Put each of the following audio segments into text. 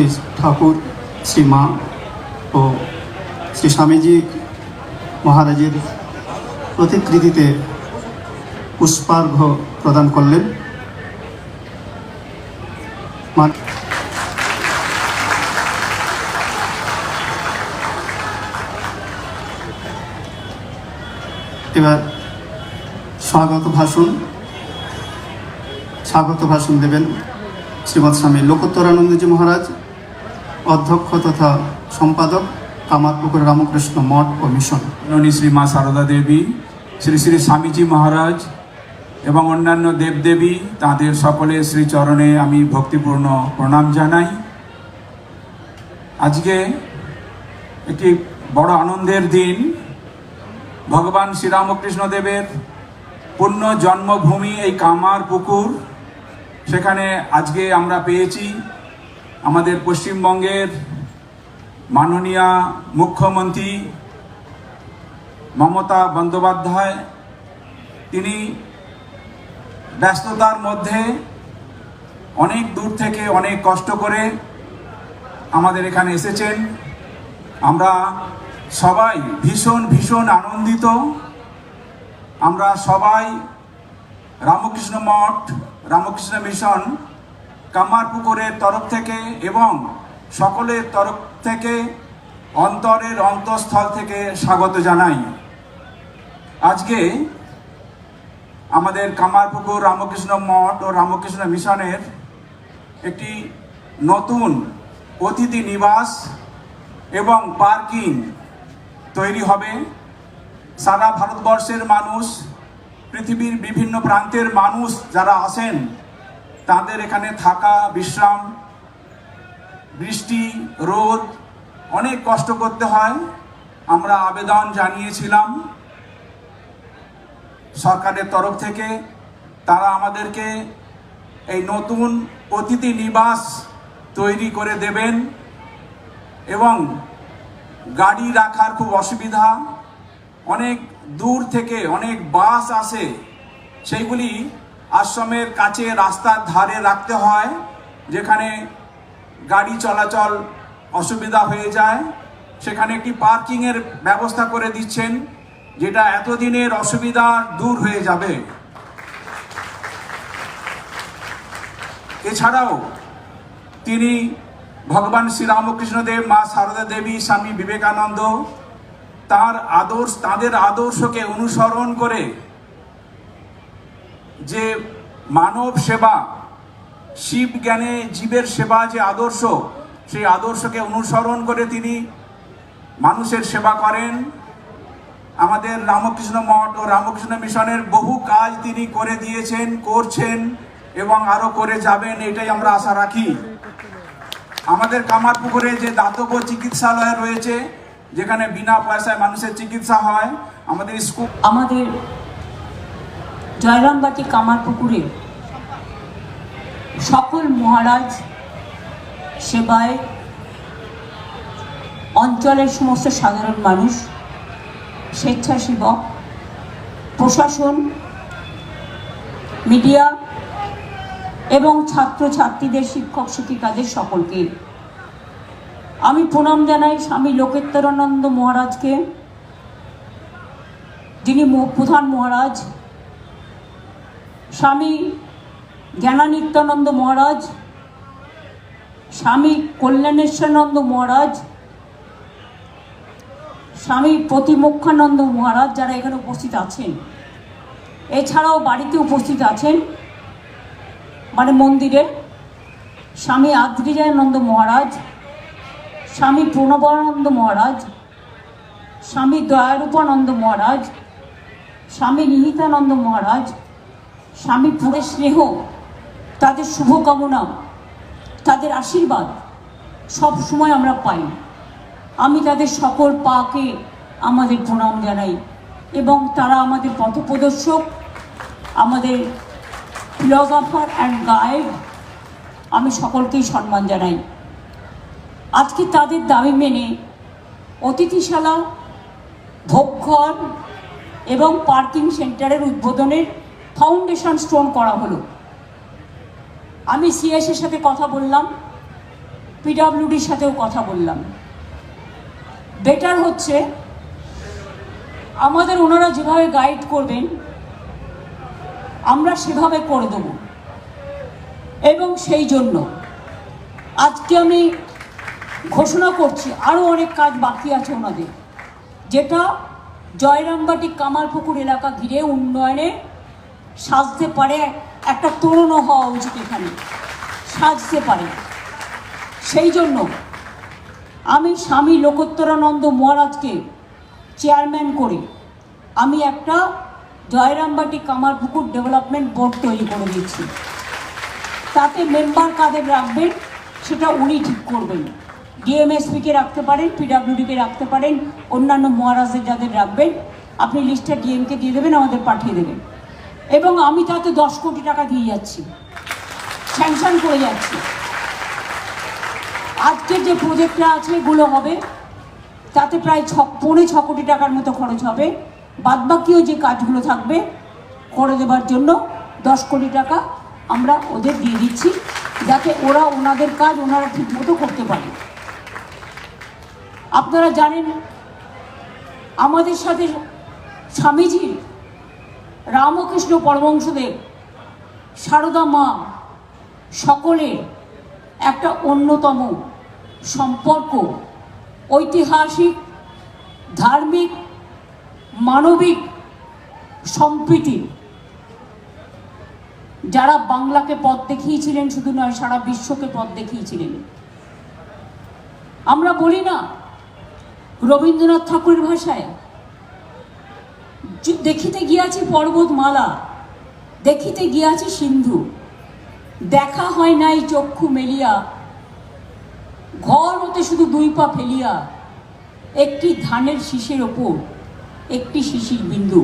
শ্রী ঠাকুর, শ্রী মা ও শ্রী স্বামীজি মহারাজের প্রতিকৃতিতে পুষ্পার্ঘ প্রদান করলেন। এবার স্বাগত ভাষণ স্বাগত ভাষণ দেবেন শ্রীমৎ স্বামী লোকোত্তরানন্দজি মহারাজ। অধ্যক্ষ তথা সম্পাদক কামারপুকুর রামকৃষ্ণ মঠ ও মিশন। শ্রী মা সারদা দেবী, শ্রী শ্রী স্বামীজি মহারাজ এবং অন্যান্য দেবদেবী, তাদের সকলের শ্রীচরণে আমি ভক্তিপূর্ণ প্রণাম জানাই। আজকে একটি বড় আনন্দের দিন। ভগবান শ্রীরামকৃষ্ণ দেবের পূর্ণ জন্মভূমি এই কামার পুকুর। সেখানে আজকে আমরা পেয়েছি আমাদের পশ্চিমবঙ্গের মাননীয় মুখ্যমন্ত্রী মমতা বন্দ্যোপাধ্যায়, তিনি ব্যস্ততার মধ্যে অনেক দূর থেকে অনেক কষ্ট করে আমাদের এখানে এসেছেন। আমরা সবাই ভীষণ ভীষণ আনন্দিত। আমরা সবাই রামকৃষ্ণ মঠ, রামকৃষ্ণ মিশন কামারপুকুরের তরফ থেকে এবং সকলের তরফ থেকে অন্তরের অন্তঃস্থল থেকে স্বাগত জানাই। আজকে আমাদের কামারপুকুর রামকৃষ্ণ মঠ ও রামকৃষ্ণ মিশনের একটি নতুন অতিথি নিবাস এবং পার্কিং তৈরি হবে। সারা ভারতবর্ষের মানুষ, পৃথিবীর বিভিন্ন প্রান্তের মানুষ যারা আসেন তাদের এখানে থাকা, বিশ্রাম, বৃষ্টি, রোদ, অনেক কষ্ট করতে হয়। আমরা আবেদন জানিয়েছিলাম সরকারের তরফ থেকে। তারা আমাদেরকে এই নতুন অতিথি নিবাস তৈরি করে দেবেন এবং গাড়ি রাখার খুব অসুবিধা। অনেক দূর থেকে অনেক বাস আসে। সেইগুলি আশ্রমের কাছে রাস্তার ধারে রাখতে হয়, যেখানে গাড়ি চলাচল অসুবিধা হয়ে যায়। সেখানে একটি পার্কিংয়ের ব্যবস্থা করে দিচ্ছেন, যেটা এতদিনের অসুবিধা দূর হয়ে যাবে। এছাড়াও তিনি ভগবান শ্রীরামকৃষ্ণদেব, মা সারদা দেবী, স্বামী বিবেকানন্দ, তার আদর্শ, তাদের আদর্শকে অনুসরণ করে যে মানব সেবা, শিব জ্ঞানে জীবের সেবা যে আদর্শ, সেই আদর্শকে অনুসরণ করে তিনি মানুষের সেবা করেন। আমাদের রামকৃষ্ণ মঠ ও রামকৃষ্ণ মিশনের বহু কাজ তিনি করে দিয়েছেন, করছেন এবং আরও করে যাবেন, এটাই আমরা আশা রাখি। আমাদের কামারপুকুরে যে দাতব্য চিকিৎসালয় রয়েছে, যেখানে বিনা পয়সায় মানুষের চিকিৎসা হয়, আমাদের স্কুল আমাদের জয়রামবাটি কামারপুকুরে সকল মহারাজ সেবায় অঞ্চলের সমস্ত সাধারণ মানুষ, স্বেচ্ছাসেবক, প্রশাসন, মিডিয়া এবং ছাত্রছাত্রীদের, শিক্ষক শিক্ষিকাদের সকলকে আমি প্রণাম জানাই স্বামী লোকেশ্বরানন্দ মহারাজকে, যিনি প্রধান মহারাজ। স্বামী জ্ঞানানিত্যানন্দ মহারাজ, স্বামী কল্যাণেশ্বরানন্দ মহারাজ, স্বামী প্রতিমক্ষানন্দ মহারাজ যারা এখানে উপস্থিত আছেন। এছাড়াও বাড়িতে উপস্থিত আছেন মানে মন্দিরে, স্বামী আদ্রিজানন্দ মহারাজ, স্বামী প্রণবানন্দ মহারাজ, স্বামী দয়ারূপানন্দ মহারাজ, স্বামী নিহিতানন্দ মহারাজ স্বামী পুরে স্নেহ, তাদের শুভকামনা, তাদের আশীর্বাদ সব সময় আমরা পাই। আমি তাদের সকল পাকে আমাদের প্রণাম জানাই এবং তারা আমাদের পথপ্রদর্শক, আমাদের ফিলসফার অ্যান্ড গাইড আমি সকলকেই সম্মান জানাই। আজকে তাদের দাবি মেনে অতিথিশালা ভোগঘর এবং পার্কিং সেন্টারের উদ্বোধনের ফাউন্ডেশন স্টোন করা হলো। আমি সিএসের সাথে কথা বললাম পিডাব্লিউডির সাথেও কথা বললাম। বেটার হচ্ছে, আমাদের ওনারা যেভাবে গাইড করবেন, আমরা সেভাবে করে দেব। এবং সেই জন্য আজকে আমি ঘোষণা করছি আরও অনেক কাজ বাকি আছে ওনাদের। যেটা জয়রামবাটি কামারপুকুর এলাকা ঘিরে উন্নয়নে সাজতে পারে, একটা তরুণও হওয়া উচিত এখানে। সাজতে পারে। সেই জন্য আমি স্বামী লোকোত্তরানন্দ মহারাজকে চেয়ারম্যান করে আমি একটা জয়রামবাটি কামারপুকুর ডেভেলপমেন্ট বোর্ড তৈরি করে দিচ্ছি তাতে মেম্বার কাদের রাখবেন, সেটা উনি ঠিক করবেন। ডিএমএসপিকে রাখতে পারেন, পিডাব্লিউডিকে রাখতে পারেন, অন্যান্য মহারাজদের যাদের রাখবেন, আপনি লিস্টটা ডিএমকে দিয়ে দেবেন, আমাদের পাঠিয়ে দেবেন। এবং আমি তাতে দশ কোটি টাকা দিয়ে যাচ্ছি। স্যাংশন করে যাচ্ছি। আজকের যে প্রজেক্টটা আছে, এগুলো হবে। তাতে প্রায় ছ, পৌনে ছ কোটি টাকার মতো খরচ হবে। বাদবাকিও যে কাজগুলো থাকবে, করে দেবার জন্য দশ কোটি টাকা আমরা ওদের দিয়ে দিচ্ছি, যাতে ওরা ওনাদের কাজ ওনারা ঠিকমতো করতে পারে। আপনারা জানেন, আমাদের সাথে স্বামীজি রামকৃষ্ণ পরমংশদেব সারদা মা সকলের একটা অন্যতম সম্পর্ক, ঐতিহাসিক, ধার্মিক, মানবিক সম্প্রীতি। যারা বাংলাকে পথ দেখিয়েছিলেন, শুধু নয়, সারা বিশ্বকে পথ দেখিয়েছিলেন। আমরা বলি না, রবীন্দ্রনাথ ঠাকুরের ভাষায় দেখিতে গিয়াছি পর্বতমালা, দেখিতে গিয়াছি সিন্ধু, দেখা হয় নাই চক্ষু মেলিয়া, ঘর হতে শুধু দুই পা ফেলিয়া, একটি ধানের শীষের ওপর, একটি শিশির বিন্দু।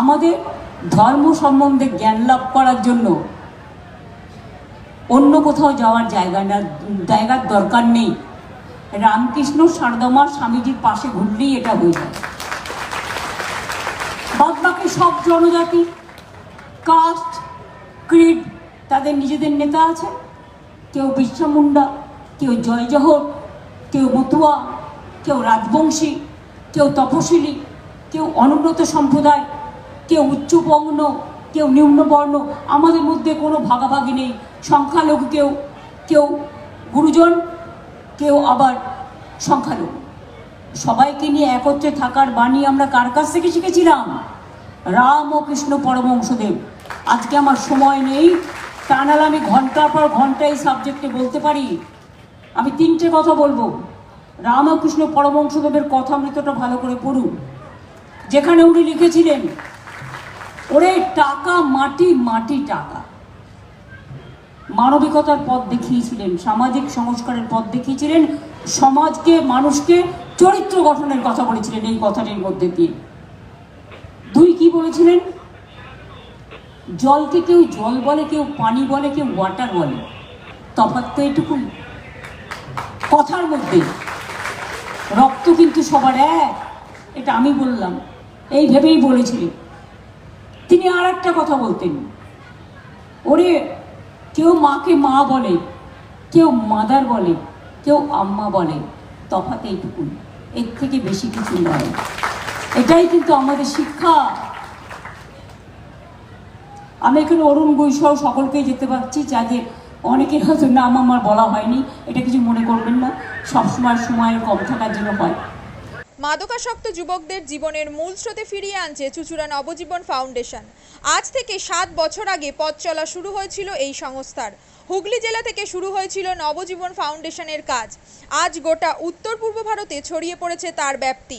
আমাদের ধর্ম সম্বন্ধে জ্ঞান লাভ করার জন্য অন্য কোথাও যাওয়ার জায়গা না, জায়গার দরকার নেই। রামকৃষ্ণ সারদমা স্বামীজির পাশে ঘুরলেই এটা হয়ে যায়। সব জনজাতি কাস্ট ক্রিড তাদের নিজেদের নেতা আছে। কেউ বিরসা মুন্ডা, কেউ জয় জহর কেউ মতুয়া, কেউ রাজবংশী, কেউ তপশিলি, কেউ অনুন্নত সম্প্রদায়, কেউ উচ্চবর্ণ কেউ নিম্নবর্ণ আমাদের মধ্যে কোনো ভাগাভাগি নেই। সংখ্যালঘু কেউ কেউ গুরুজন, কেউ আবার সংখ্যালঘু। সবাইকে নিয়ে একত্রে থাকার বাণী আমরা কার কাছ থেকে শিখেছিলাম? রাম ও কৃষ্ণ পরমংশদেব আজকে আমার সময় নেই। তা নাহলে আমি ঘণ্টার পর ঘণ্টা এই সাবজেক্টে বলতে পারি। আমি তিনটে কথা বলব। রামকৃষ্ণ পরমংশদেবের কথামৃতটা ভালো করে পড়ুন। যেখানে উনি লিখেছিলেন, ওরে টাকা মাটি মাটি টাকা। মানবিকতার পথ দেখিয়েছিলেন, সামাজিক সংস্কারের পথ দেখিয়েছিলেন, সমাজকে, মানুষকে চরিত্র গঠনের কথা বলেছিলেন এই কথাটির মধ্যে দিয়ে। দুই কি বলেছিলেন? জলকে কেউ জল বলে, কেউ পানি বলে, কেউ ওয়াটার বলে। তফাৎ তো এটুকুই। কথার মধ্যে। রক্ত কিন্তু সবার এক। এটা আমি বললাম। এই ভেবেই বলেছিলেন। তিনি আর একটা কথা বলতেন। ওরে, কেউ মাকে মা বলে, কেউ মাদার বলে, কেউ আম্মা বলে, তফাৎ এইটুকুন এর থেকে বেশি কিছু নয়। এটাই কিন্তু আমাদের শিক্ষা। আমি এখানে অরুণ গৈসহ সকলকেই যেতে পারছি, যাদের অনেকের হয়তো নাম আমার বলা হয়নি, এটা কিছু মনে করবেন না, সবসময় সময়ের কম থাকার জন্য হয়। মাদকাসক্ত যুবকদের জীবনের মূল স্রোতে ফিরিয়ে আনছে চুচুড়া নবজীবন ফাউন্ডেশন। আজ থেকে সাত বছর আগে পথ চলা শুরু হয়েছিল এই সংস্থার। হুগলি জেলা থেকে শুরু হয়েছিল নবজীবন ফাউন্ডেশনের কাজ। আজ গোটা উত্তর পূর্ব ভারতে ছড়িয়ে পড়েছে তার ব্যাপ্তি।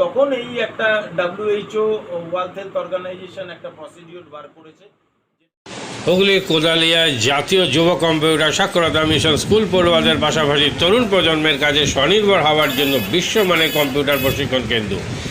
তখন এই একটা ডাব্লিউএইচও ওয়ার্ল্ড হেলথ অর্গানাইজেশন একটা প্রসিডিওর বার করেছে। হুগলির কোদালিয়া জাতীয় যুব কম্পিউটার সাক্ষরতা মিশন স্কুল পড়ুয়াদের পাশাপাশি তরুণ প্রজন্মের কাজে স্বনির্ভর হওয়ার জন্য বিশ্বমানের কম্পিউটার প্রশিক্ষণ কেন্দ্র।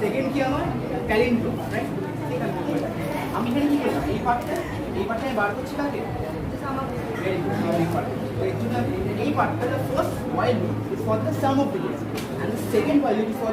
সেকেন্ড কি আমার ট্যালেন্ট রাইট আমি এখানে কি করলাম এই পার্টটা এই পার্টটা বার করছি good, এই। তো আমি পার্টটা while loop is for the sum of digits and the loop is for